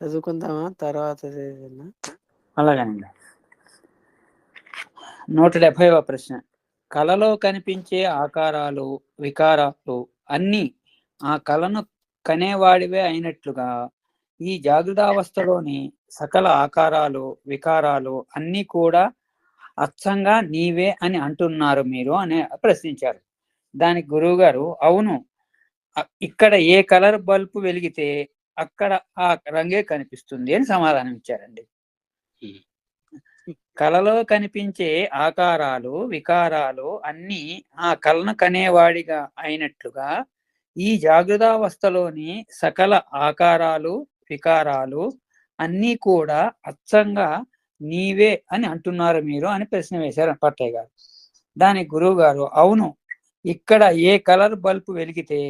చదువుకుందామా? తర్వాత అలాగండి నూట డెబ్భైవ ప్రశ్న. కలలో కనిపించే ఆకారాలు వికారాలు అన్నీ ఆ కళను కనేవాడివే అయినట్లుగా ఈ జాగ్రత్తావస్థలోని సకల ఆకారాలు వికారాలు అన్నీ కూడా అచ్చంగా నీవే అని అంటున్నారు మీరు అని ప్రశ్నించారు. దానికి గురువు గారు అవును ఇక్కడ ఏ కలర్ బల్బు వెలిగితే అక్కడ ఆ రంగే కనిపిస్తుంది అని సమాధానం ఇచ్చారండి. కలలో కనిపించే ఆకారాలు వికారాలు అన్నీ ఆ కలను కనేవాడిగా అయినట్లుగా ఈ జాగృతావస్థలోని సకల ఆకారాలు వికారాలు అన్నీ కూడా అచ్చంగా నీవే అని అంటున్నారు మీరు అని ప్రశ్న వేశారు పట్టయ్య గారు దానికి గురువు గారు అవును ఇక్కడ ఏ కలర్ బల్బు వెలిగితే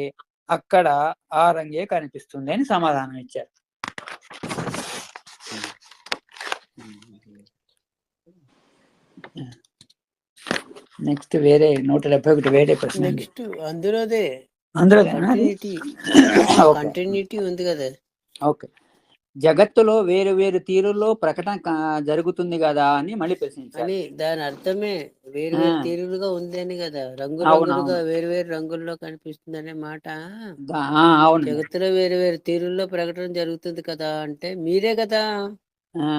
అక్కడ ఆ రంగే కనిపిస్తుంది అని సమాధానం ఇచ్చారు నెక్స్ట్ వేరే నూట డెబ్బై ఒకటి వేరే ప్రశ్న. నెక్స్ట్ అందులోదే అందులోదేనా అది? Continuity okay. కంటిన్యూటీ ఉంది కదా ఓకే జగత్తులో వేరు వేరు తీరుల్లో ప్రకటన జరుగుతుంది కదా అని మళ్ళీ ప్రశ్నించారు. అని దాని అర్థమే. వేరు వేరు. తీరులుగా ఉంది అని కదా. రంగు రంగులుగా. వేరు వేరు రంగుల్లో కనిపిస్తుంది అనే మాట. దా- ఆ, అవును. జగత్తులో వేరు వేరు తీరుల్లో ప్రకటన జరుగుతుంది కదా అంటే మీరే కదా.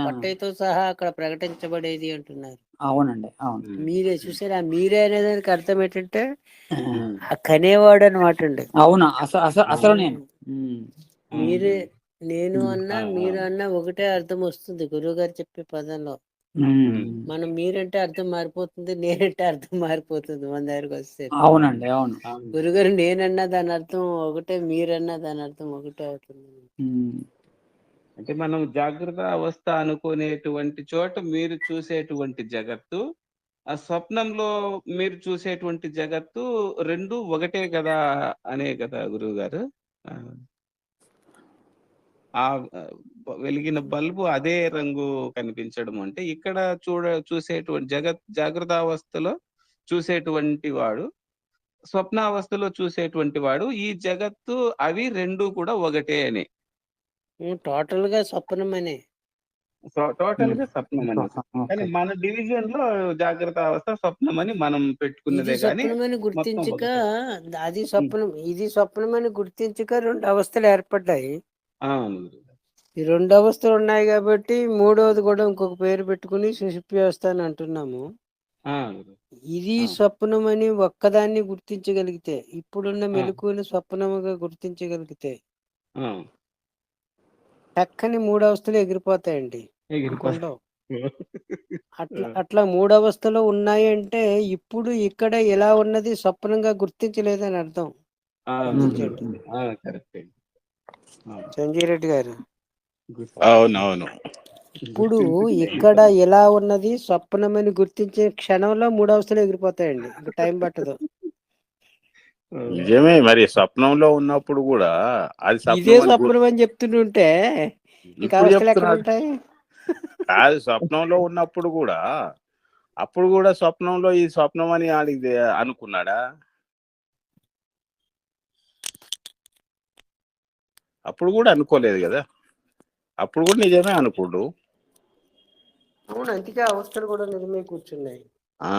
పట్టయ్యతో సహా అక్కడ ప్రకటించబడేది అంటున్నారు. అవునండి అవును. మీరే చూసారా? మీరే అనేదానికి అర్థం ఏంటంటే ఆ. కనేవాడు అనమాట అండి. అవును అసలు అసలు నేను. మీరే నేను. అన్నా మీరు అన్నా ఒకటే అర్థం వస్తుంది గురువు గారు చెప్పే పదంలో. మనం మీరంటే అర్థం మారిపోతుంది నేనంటే అర్థం మారిపోతుంది మన దగ్గరకు వస్తే. అవునండి అవును. గురుగారు నేనన్నా దాని అర్థం ఒకటే మీరన్నా దాని అర్థం ఒకటే అవుతుంది. అంటే మనం జాగ్రత్త అవస్థ అనుకునేటువంటి చోట మీరు చూసేటువంటి జగత్తు ఆ స్వప్నంలో మీరు చూసేటువంటి జగత్తు రెండు ఒకటే కదా అనే కదా గురువు గారు ఆ. వెలిగిన బల్బు అదే రంగు కనిపించడం అంటే ఇక్కడ చూడ చూసేటువంటి జగత్ జాగ్రత్త అవస్థలో చూసేటువంటి వాడు స్వప్నావస్థలో చూసేటువంటి వాడు ఈ జగత్తు అవి రెండు కూడా ఒకటే అని టోటల్గా స్వప్నమనే టోటల్గా స్వప్నం అని కానీ. మన డివిజన్లో జాగ్రత్త అవస్థ స్వప్నం అని మనం పెట్టుకున్నదే కానీ స్వప్నమని గుర్తించక. అది స్వప్నం ఇది స్వప్నమని గుర్తించక రెండు అవస్థలు ఏర్పడ్డాయి. ఈ రెండు అవస్థలు ఉన్నాయి కాబట్టి మూడవది కూడా ఇంకొక పేరు పెట్టుకుని సుషుప్తి వ్యవస్థ అని అంటున్నాము. ఇది. స్వప్నమని ఒక్కదాన్ని గుర్తించగలిగితే ఇప్పుడున్న. మెలకువని స్వప్నముగా గుర్తించగలిగితే ఆ, టక్కని మూడు అవస్థలు ఎగిరిపోతాయండి. అట్లా అట్లా మూడు అవస్థలు ఉన్నాయి అంటే ఇప్పుడు ఇక్కడ ఎలా ఉన్నది స్వప్నంగా గుర్తించలేదని అర్థం. కరెక్ట్ సంజయ్ రెడ్డి గారు అవునవును. ఇప్పుడు. ఇక్కడ ఎలా ఉన్నది? స్వప్నమని గుర్తించే క్షణంలో మూడు అవస్థలు ఎగిరిపోతాయండి టైం పట్టదు. నిజమే మరి స్వప్నంలో ఉన్నప్పుడు కూడా అది ఇదే స్వప్నం అని చెప్తుంటే కాదు స్వప్నంలో ఉన్నప్పుడు కూడా అప్పుడు కూడా స్వప్నంలో ఈ స్వప్నం అని అనుకున్నాడా? అప్పుడు కూడా అనుకోలేదు కదా. అప్పుడు కూడా నిజమే అనుకోడు. అవును అందుకే అవస్థలు కూడా నిజమే కూర్చున్నాయి. ఆ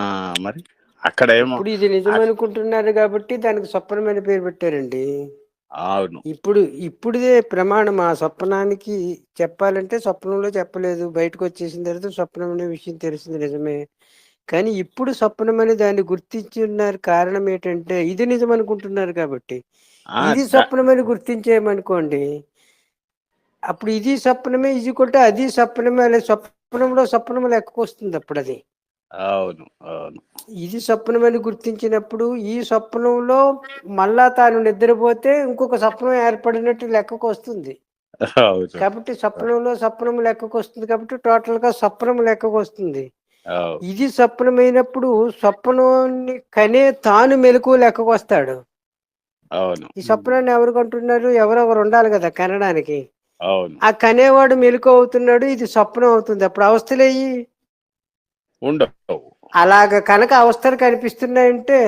మరి అక్కడ ఏమో ఇప్పుడు ఇది నిజం అనుకుంటున్నారు కాబట్టి దానికి స్వప్నమైన పేరు పెట్టారండి. అవును. ఇప్పుడు ఇప్పుడుదే ప్రమాణం. ఆ స్వప్నానికి చెప్పాలంటే స్వప్నంలో చెప్పలేదు. బయటకు వచ్చేసిన తర్వాత స్వప్నం అనే విషయం తెలిసింది నిజమే. కానీ ఇప్పుడు స్వప్నం అని దాన్ని గుర్తించున్నారు కారణం ఏంటంటే ఇది నిజం అనుకుంటున్నారు కాబట్టి. ఇది స్వప్నమని గుర్తించేయమనుకోండి. అప్పుడు ఇది స్వప్నమే ఇది కొట్టే అది స్వప్నమే అనే స్వప్నంలో స్వప్నం లెక్కకు వస్తుంది అప్పుడు అది అవును అవును. ఇది స్వప్నమని గుర్తించినప్పుడు ఈ స్వప్నంలో మళ్ళా తాను నిద్రపోతే ఇంకొక స్వప్నం ఏర్పడినట్టు లెక్కకు వస్తుంది. కాబట్టి స్వప్నంలో స్వప్నం లెక్కకు వస్తుంది కాబట్టి టోటల్గా స్వప్నం లెక్కకు వస్తుంది. ఇది స్వప్నమైనప్పుడు స్వప్నాన్ని కనే తాను మెలకు లెక్కకు వస్తాడు. అవును. ఈ స్వప్నాన్ని ఎవరు కొంటున్నారు? ఎవరో ఒకరు ఉండాలి కదా కనడానికి. అవును. ఆ కనేవాడు మెలకు అవుతున్నాడు ఇది స్వప్నం అవుతుంది. అప్పుడు అవస్థలేయి ఉండవు. అలాగ కనుక అవస్థలు కనిపిస్తున్నాయంటే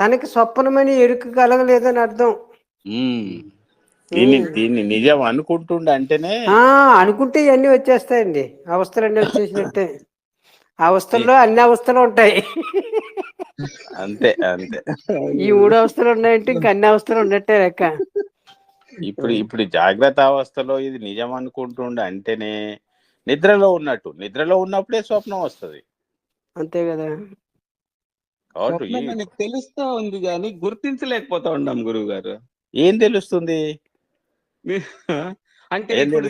తనకి స్వప్నమని ఎరుక కలగలేదని అర్థం. దీన్ని. దీన్ని నిజం అనుకుంటుండే అంటేనే ఆ, అనుకుంటే ఇవన్నీ వచ్చేస్తాయండి. అవస్థలన్నీ వచ్చేసినట్టే. అవస్థల్లో అన్ని అవస్థలు ఉంటాయి. అంతే అంతే. ఈ మూడు అవస్థలు ఉన్నాయంటే ఇంక అన్ని అవస్థలు ఉన్నట్టే లెక్క. ఇప్పుడు ఇప్పుడు జాగ్రత్త అవస్థలో ఇది నిజం అనుకుంటుండే అంటేనే నిద్రలో ఉన్నట్టు. నిద్రలో ఉన్నప్పుడే స్వప్నం వస్తది. అంతే కదా. మనకి తెలుస్తా ఉంది కానీ గుర్తించలేకపోతా ఉన్నాం గురువు గారు ఏం తెలుస్తుంది? అంటే ఇప్పుడు?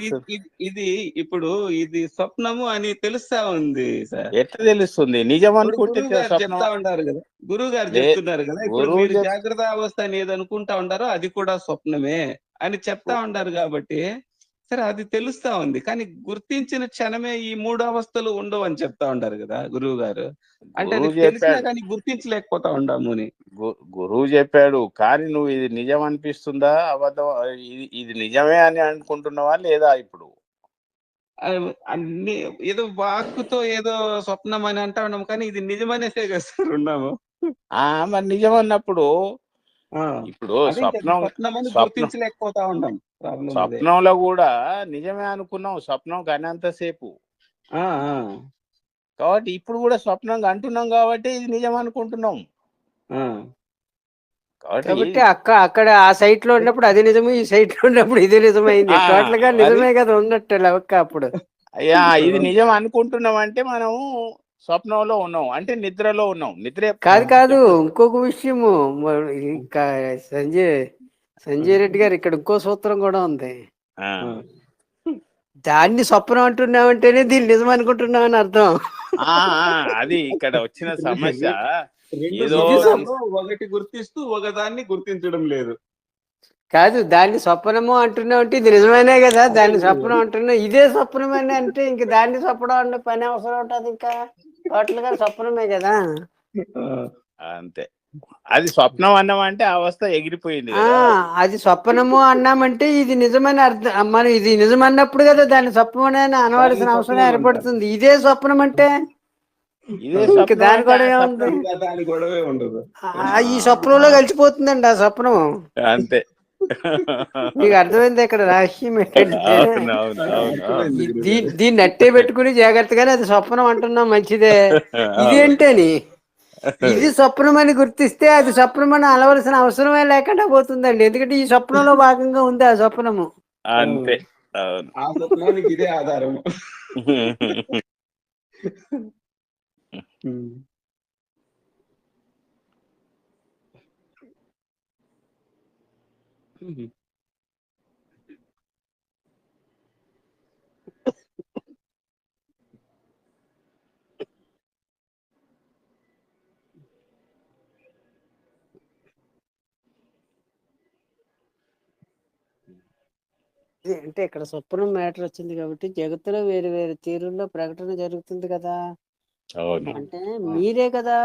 ఇది- ఇప్పుడు ఇది స్వప్నము అని తెలుస్తా ఉంది సార్. ఎట్లా తెలుస్తుంది? నిజం అనుకుంటే చెప్తా ఉండారు కదా. గురువు గారు చెప్తున్నారు కదా ఇప్పుడు మీరు జాగ్రత్త అవస్థ అని ఏది అనుకుంటా ఉండారో అది కూడా స్వప్నమే అని చెప్తా ఉండారు కాబట్టి సరే అది తెలుస్తా ఉంది. కానీ గుర్తించిన క్షణమే ఈ మూడు అవస్థలు ఉండవు అని చెప్తా ఉంటారు కదా గురువు గారు. అంటే తెలిసినా కానీ గుర్తించలేకపోతా ఉండాము అని గురువు చెప్పాడు కానీ నువ్వు ఇది నిజం అనిపిస్తుందా అబద్ధం ఇది ఇది నిజమే అని అనుకుంటున్నావా లేదా ఇప్పుడు? అన్ని ఏదో వాక్కుతో ఏదో స్వప్నం అని అంటా ఉన్నాము కానీ ఇది నిజమనేసే కదా సార్ ఉన్నాము. ఆ మరి నిజం అన్నప్పుడు ఇప్పుడు గుర్తించలేకపోతా ఉన్నాం స్వప్నంలో కూడా నిజమే అనుకున్నాం స్వప్నం కనంతసేపు. ఆ, ఆ, కాబట్టి ఇప్పుడు కూడా స్వప్నం అంటున్నాం కాబట్టి ఇది నిజం అనుకుంటున్నాం. ఆ. కాబట్టి అక్క అక్కడ ఆ సైట్లో ఉన్నప్పుడు అది నిజము ఈ సైట్లో ఉన్నప్పుడు ఇది నిజమైంది. టోటల్గా నిజమే కదా ఉన్నట్టు లెక్క అప్పుడు. అయ్యా ఇది నిజం అనుకుంటున్నాం అంటే మనం స్వప్నంలో ఉన్నాం. అంటే నిద్రలో ఉన్నాం. నిద్ర కాదు కాదు. ఇంకొక విషయము. మరి ఇంకా సంజయ్ సంజయ్ రెడ్డి గారు ఇక్కడ ఇంకో సూత్రం కూడా ఉంది. ఆ, దాన్ని స్వప్నం అంటున్నామంటేనే దీన్ని నిజం అనుకుంటున్నామని అర్థం. అది ఇక్కడ వచ్చిన సమస్య. ఏదో- ఒకటి గుర్తిస్తూ ఒకదాన్ని గుర్తించడం లేదు. కాదు దాన్ని స్వప్నము అంటున్నావు అంటే ఇది నిజమేనే కదా. దాన్ని స్వప్నం అంటున్నావు ఇదే స్వప్నమని అంటే ఇంక దాన్ని స్వప్నం అంటే పని అవసరం ఉంటుంది ఇంకా. టోటల్గా స్వప్నమే కదా. అంతే. అది స్వప్నం అన్నం అంటే ఆ అవస్థ ఎగిరిపోయింది అది స్వప్నము అన్నామంటే ఇది నిజమని అర్థం మనం ఇది నిజం అన్నప్పుడు కదా దాన్ని స్వప్నం అని అనవలసిన అవసరం ఏర్పడుతుంది. ఇదే స్వప్నం అంటే? దాని గొడవే ఉండదు. ఆ, ఈ స్వప్నంలో కలిసిపోతుందండి ఆ స్వప్నం అంతే. మీకు అర్థమైంది ఇక్కడ రహస్యం దీన్ని అట్టే పెట్టుకుని జాగ్రత్తగానే అది స్వప్నం అంటున్నాం మంచిదే. ఇదేంటని? ఇది స్వప్నం అని గుర్తిస్తే అది స్వప్నం అని అలవలసిన అవసరమే లేకుండా పోతుందండి. ఎందుకంటే ఈ స్వప్నంలో భాగంగా ఉంది ఆ స్వప్నము. అంతే. అవును. ఆ స్వప్నానికి ఇదే ఆధారం. ఇది అంటే ఇక్కడ స్వప్నం మ్యాటర్ వచ్చింది కాబట్టి జగత్తులో వేరు వేరు తీరుల్లో ప్రకటన జరుగుతుంది కదా. అవును. అంటే మీరే కదా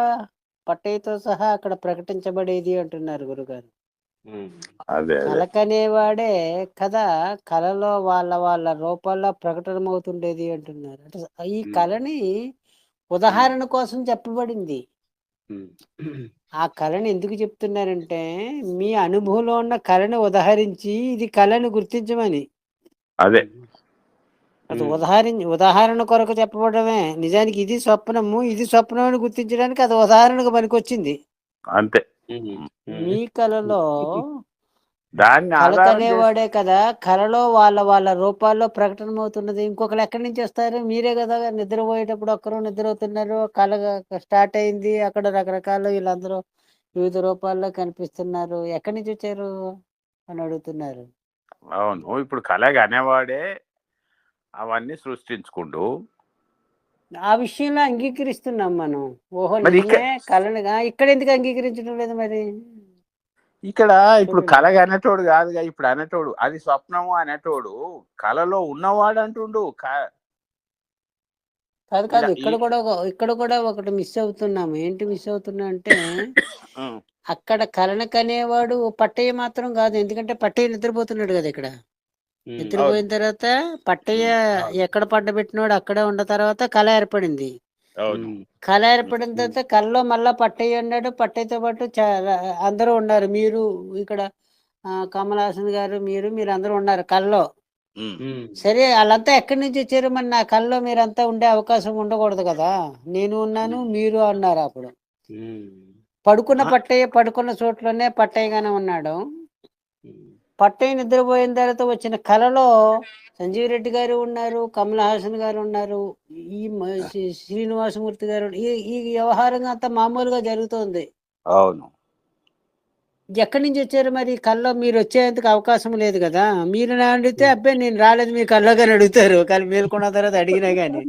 పట్టయ్యతో సహా అక్కడ ప్రకటించబడేది అంటున్నారు గురుగారు. కలకనేవాడే కదా కళలో వాళ్ళ వాళ్ళ రూపాల్లో ప్రకటనమవుతుండేది అంటున్నారు. అంటే ఈ. కళని ఉదాహరణ కోసం చెప్పబడింది. ఆ కళని ఎందుకు చెప్తున్నారంటే మీ అనుభవంలో ఉన్న కళని ఉదాహరించి ఇది కళని గుర్తించమని. అదే. అది. ఉదాహరణ ఉదాహరణ కొరకు చెప్పబడమే. నిజానికి ఇది స్వప్నము ఇది స్వప్నం అని గుర్తించడానికి అది ఉదాహరణకు పనికొచ్చింది. అంతే. మీ కళలో దాన్ని కళ కదా కళలో వాళ్ళ వాళ్ళ రూపాల్లో ప్రకటనమవుతున్నది. ఇంకొకరు ఎక్కడి నుంచి వస్తారు? మీరే కదా నిద్రపోయేటప్పుడు ఒక్కరు నిద్రపోతున్నారు. కళ స్టార్ట్ అయింది. అక్కడ రకరకాల వీళ్ళందరూ వివిధ రూపాల్లో కనిపిస్తున్నారు. ఎక్కడి నుంచి వచ్చారు? అని అడుగుతున్నారు. అవును. ఇప్పుడు కళగా అనేవాడే అవన్నీ సృష్టించుకుంటూ ఆ విషయంలో అంగీకరిస్తున్నాం మనం. ఓహో మరి ఇక్కడ- ఎందుకు అంగీకరించడం లేదు మరి? ఇక్కడ ఇప్పుడు. కళగా అనేటోడు కాదుగా ఇప్పుడు అనేటోడు అది స్వప్నము అనేటోడు కళలో ఉన్నవాడు అంటుండు. కాదు కాదు ఇక్కడ కూడా ఇక్కడ కూడా ఒకటి మిస్ అవుతున్నాము ఏంటి మిస్ అవుతున్నా అంటే అక్కడ కలన కనేవాడు పట్టయ్య మాత్రం కాదు. ఎందుకంటే పట్టయ్య నిద్రపోతున్నాడు కదా ఇక్కడ. నిద్రపోయిన తర్వాత పట్టయ్య ఎక్కడ పడ్డబెట్టినాడు అక్కడే ఉన్న తర్వాత కళ ఏర్పడింది. కళ ఏర్పడిన తర్వాత కళలో మళ్ళా పట్టయ్య ఉన్నాడు పట్టయ్యతో పాటు చా- అందరూ ఉన్నారు మీరు ఇక్కడ ఆ, కమల్ హాసన్ గారు మీరు మీరు అందరూ ఉన్నారు. ఉమ్. సరే వాళ్ళంతా ఎక్కడి నుంచి వచ్చారు మరి నా కల్లో మీరంతా ఉండే అవకాశం ఉండకూడదు కదా నేను ఉన్నాను మీరు అన్నారు అప్పుడు. పడుకున్న. పట్టయ్య పడుకున్న చోట్లోనే పట్టయ్యగానే ఉన్నాడు పట్టయ్య నిద్రపోయిన తర్వాత వచ్చిన కలలో సంజీవ్ రెడ్డి గారు ఉన్నారు కమల్ హాసన్ గారు ఉన్నారు ఈ శ్రీనివాసమూర్తి గారు ఈ ఈ వ్యవహారం అంతా మామూలుగా జరుగుతోంది. అవును. ఎక్కడి నుంచి వచ్చారు మరి? కల్లో మీరు వచ్చేందుకు అవకాశం లేదు కదా. మీరు నా అడిగితే అబ్బాయి నేను రాలేదు మీ కల్లోగాని అడుగుతారు. కానీ మేల్కొన్న తర్వాత అడిగినా గానీ.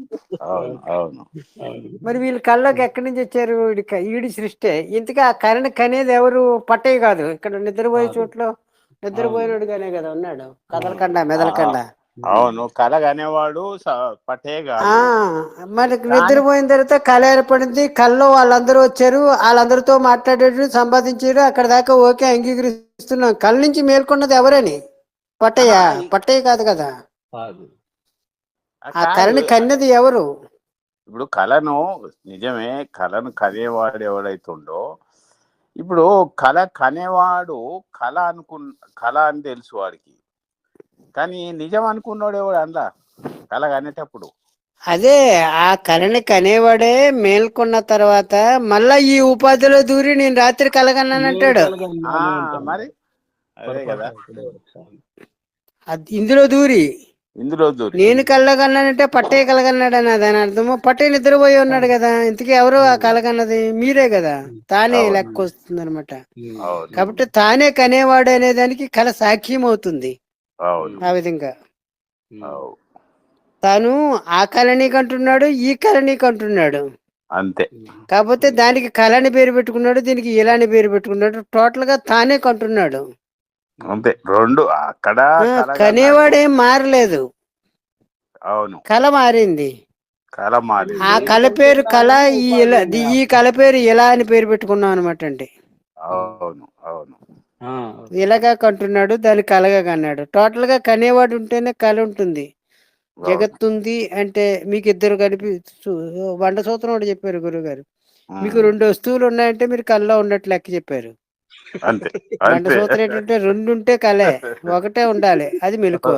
అవును అవును. అవును. మరి వీళ్ళు కల్లోకి ఎక్కడి నుంచి వచ్చారు? ఈడి సృష్టి. ఇంతకీ ఆ కరణ్ కనేది ఎవరు? పట్టయ్య కాదు. ఇక్కడ నిద్రపోయే. చోట్లో నిద్రపోయినడుగానే కదా ఉన్నాడు. కదలకండా మెదలకండా అవును కలగనేవాడు కాదు. మరి నిద్రపోయిన తర్వాత కళ ఏర్పడింది కల్లో వాళ్ళందరూ వచ్చారు. వాళ్ళందరితో మాట్లాడారు సంపాదించారు. అక్కడ దాకా ఓకే అంగీకరిస్తున్నాం. కళ్ళ నుంచి మేల్కొన్నది ఎవరని? పట్టయ్య. పట్టయ్య కాదు కదా. ఆ కరణి కన్నది ఎవరు? ఇప్పుడు కళను నిజమే కళను కనేవాడు ఎవడైతుండో ఇప్పుడు కళ కనేవాడు కళ అనుకు కళ అని తెలుసు వాడికి. కానీ నిజం అనుకున్నాడు ఎవడు అందులో? కళ కనేటప్పుడు. అదే ఆ కళని కనేవాడే మేల్కొన్న తర్వాత మళ్ళా ఈ ఉపాధిలో దూరి నేను రాత్రి కలగన్నానంటాడు మరి? అదే కదా. అది ఇందులో దూరి. ఇందులో నేను కళ్ళగన్నానంటే పట్టయ్య కలగన్నాడు అని దాని అర్థము. పట్టయ్య నిద్రపోయి ఉన్నాడు కదా. ఇంతకీ ఎవరు ఆ కలగన్నది మీరే కదా. తానే. లెక్క వస్తుంది అనమాట అవును. కాబట్టి తానే కనేవాడు అనే దానికి కళ సాక్ష్యం అవుతుంది. అవును. ఆ విధంగా. తాను ఆ కళని కంటున్నాడు ఈ కళని కంటున్నాడు అంతే. కాకపోతే దానికి కళని పేరు పెట్టుకున్నాడు దీనికి ఇలాని పేరు పెట్టుకున్నాడు. టోటల్గా తానే కంటున్నాడు. అంతే. రెండు అక్కడ. కనేవాడేం మారలేదు. అవును. కళ మారింది. కళ మారి ఆ కళ పేరు కళ ఈ ఇలా ఈ కళ పేరు ఇలా అని పేరు పెట్టుకున్నాం అనమాట అండి. అవును అవును. ఇలాగా కంటున్నాడు దాని కలగా కన్నాడు. టోటల్గా కనేవాడు ఉంటేనే కళ ఉంటుంది. జగత్ ఉంది అంటే మీకు ఇద్దరు కలిపి వంద సూత్రం ఒకటి చెప్పారు గురుగారు. మీకు రెండు వస్తువులు ఉన్నాయంటే మీరు కళ్ళలో ఉన్నట్లు లెక్క చెప్పారు. అంతే అంతే. సూత్రం ఏంటంటే రెండు ఉంటే కలే ఒకటే ఉండాలి అది మెలకువ.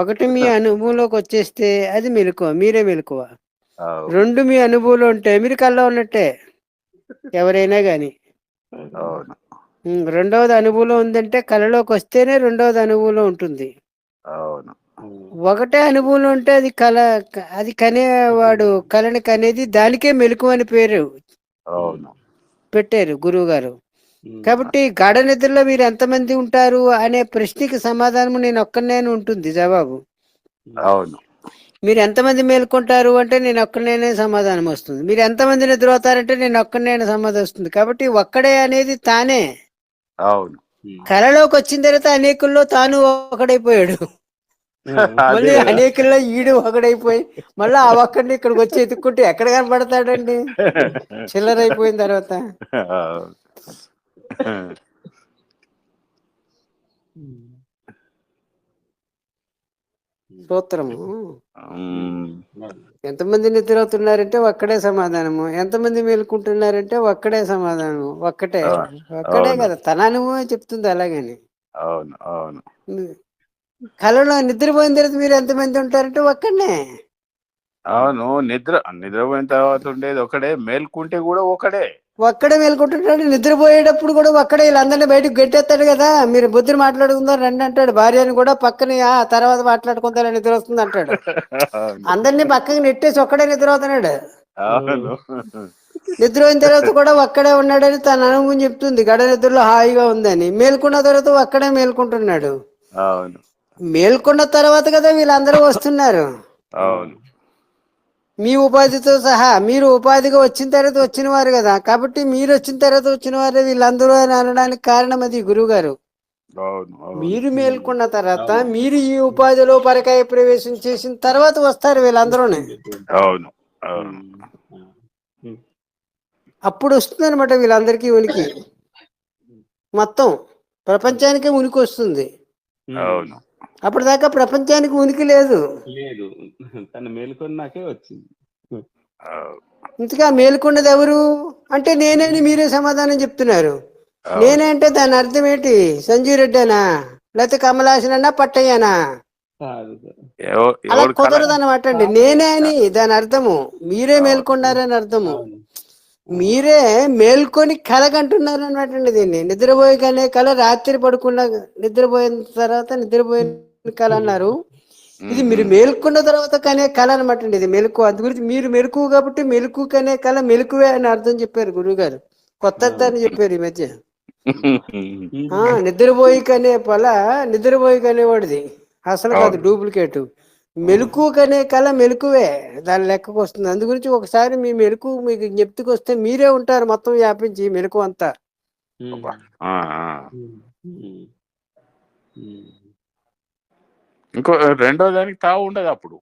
ఒకటి మీ అనుభవంలోకి వచ్చేస్తే అది మెలకువ మీరే మెలకువ. రెండు మీ అనుభవంలో ఉంటే మీరు కళ్ళలో ఉన్నట్టే ఎవరైనా గాని. రెండవది అనుభవంలో ఉందంటే కళలోకి వస్తేనే రెండవది అనుభవంలో ఉంటుంది. ఒకటే అనుభవంలో ఉంటే అది కళ అది కనేవాడు కళని కనేది దానికే మెలకు అని పేరు అవును. పెట్టారు గురువు గారు కాబట్టి గాఢ నిద్రలో మీరు ఎంతమంది ఉంటారు అనే ప్రశ్నకి సమాధానం నేను ఒక్కనే ఉంటుంది జవాబు అవును. మీరు ఎంతమంది మేల్కొంటారు అంటే నేను ఒక్కనేనే సమాధానం వస్తుంది. మీరు ఎంతమంది నిద్రపోతారంటే నేను ఒక్కనే సమాధానం వస్తుంది. కాబట్టి ఒక్కడే అనేది తానే. అవును. కళలోకి వచ్చిన తర్వాత అనేకుల్లో తాను ఒకడైపోయాడు. మళ్ళీ. అనేకుల్లో ఈడు ఒకడైపోయి మళ్ళీ ఆ ఒక్కడిని ఇక్కడికి వచ్చి ఎత్తుక్కుంటే ఎక్కడ కనబడతాడండి? చిల్లర అయిపోయిన తర్వాత. సూత్రము. ఎంతమంది నిద్రవుతున్నారంటే ఒక్కడే సమాధానము. ఎంతమంది మేలుకుంటున్నారంటే ఒక్కడే సమాధానము. ఒక్కటే. ఒక్కడే. కదా. తన అనుభవమే చెప్తుంది అలాగని. అవును అవును. కళలో నిద్రపోయిన తర్వాత మీరు ఎంతమంది ఉంటారంటే ఒక్కడనే. అవును నిద్ర నిద్రపోయిన తర్వాత ఉండేది ఒకడే. మేల్కుంటే కూడా ఒకడే. ఒక్కడే మేలుకుంటుంటాడు నిద్రపోయేటప్పుడు కూడా ఒక్కడే వీళ్ళందరినీ బయటకు గట్టేస్తాడు కదా. మీరు బుద్ధిని మాట్లాడుకుందాం రండి అంటాడు. భార్యని కూడా పక్కన ఆ తర్వాత మాట్లాడుకుందాం నిద్ర వస్తుంది అంటాడు. అందరినీ పక్కకి నెట్టేసి ఒక్కడే నిద్ర అవుతున్నాడు నిద్ర అయిన తర్వాత కూడా ఒక్కడే ఉన్నాడని తన అనుభవం చెప్తుంది. గడ నిద్రలో హాయిగా ఉందని. మేల్కొన్న తర్వాత ఒక్కడే మేల్కుంటున్నాడు. మేల్కొన్న తర్వాత కదా వీళ్ళందరూ వస్తున్నారు. అవును. మీ ఉపాధితో సహా మీరు ఉపాధిగా వచ్చిన తర్వాత వచ్చిన వారు కదా. కాబట్టి మీరు వచ్చిన తర్వాత వచ్చిన వారే వీళ్ళందరూ అని అనడానికి కారణం అది గురువు గారు మీరు మేల్కొన్న తర్వాత మీరు ఈ ఉపాధిలో పరకాయ ప్రవేశం చేసిన తర్వాత వస్తారు అవును అప్పుడు వస్తుంది అనమాట వీళ్ళందరికీ ఉనికి. మొత్తం ప్రపంచానికే ఉనికి వస్తుంది. అవును. అప్పటిదాకా ప్రపంచానికి ఉనికి లేదు. లేదు. తను మేలుకొన్నాకే వచ్చింది. ఇంతగా మేలుకున్నది ఎవరు? అంటే నేనేని మీరే సమాధానం చెప్తున్నారు. నేనే అంటే దాని అర్థం ఏంటి? సంజీవ్ రెడ్డేనా? లేకపోతే కమలాసనన్నా పట్టయ్యనా? అలా కుదరదు అనమాట అండి. నేనే అని దాని అర్థము. మీరే మేల్కొన్నారని అర్థము. మీరే మేల్కొని కలగంటున్నారు అనమాట అండి దీన్ని. నిద్రపోయి కనే కళ రాత్రి పడుకున్న నిద్రపోయిన తర్వాత నిద్రపోయిన కళ అన్నారు. ఇది మీరు మేల్కొన్న తర్వాత కనే కళ అనమాట అండి ఇది. మెలకు అందు గురించి మీరు మెలకు కాబట్టి మెలకు కనే కళ మెలకువే అని అర్థం చెప్పారు గురువు గారు కొత్త అర్థాన్ని చెప్పారు ఈ మధ్య. ఆ నిద్రపోయి కనే పొల నిద్రపోయి కనేవాడిది. అసలు కాదు. డూప్లికేట్. మెలకు కనే కళ మెలకువే దాని లెక్కకు వస్తుంది. అందు గురించి ఒకసారి మీ మెలకు మీకు జ్ఞప్తికి వస్తే మీరే ఉంటారు మొత్తం వ్యాపించి మెలకు అంతా. ఇంకో రెండో దానికి తావు ఉండదు అప్పుడు.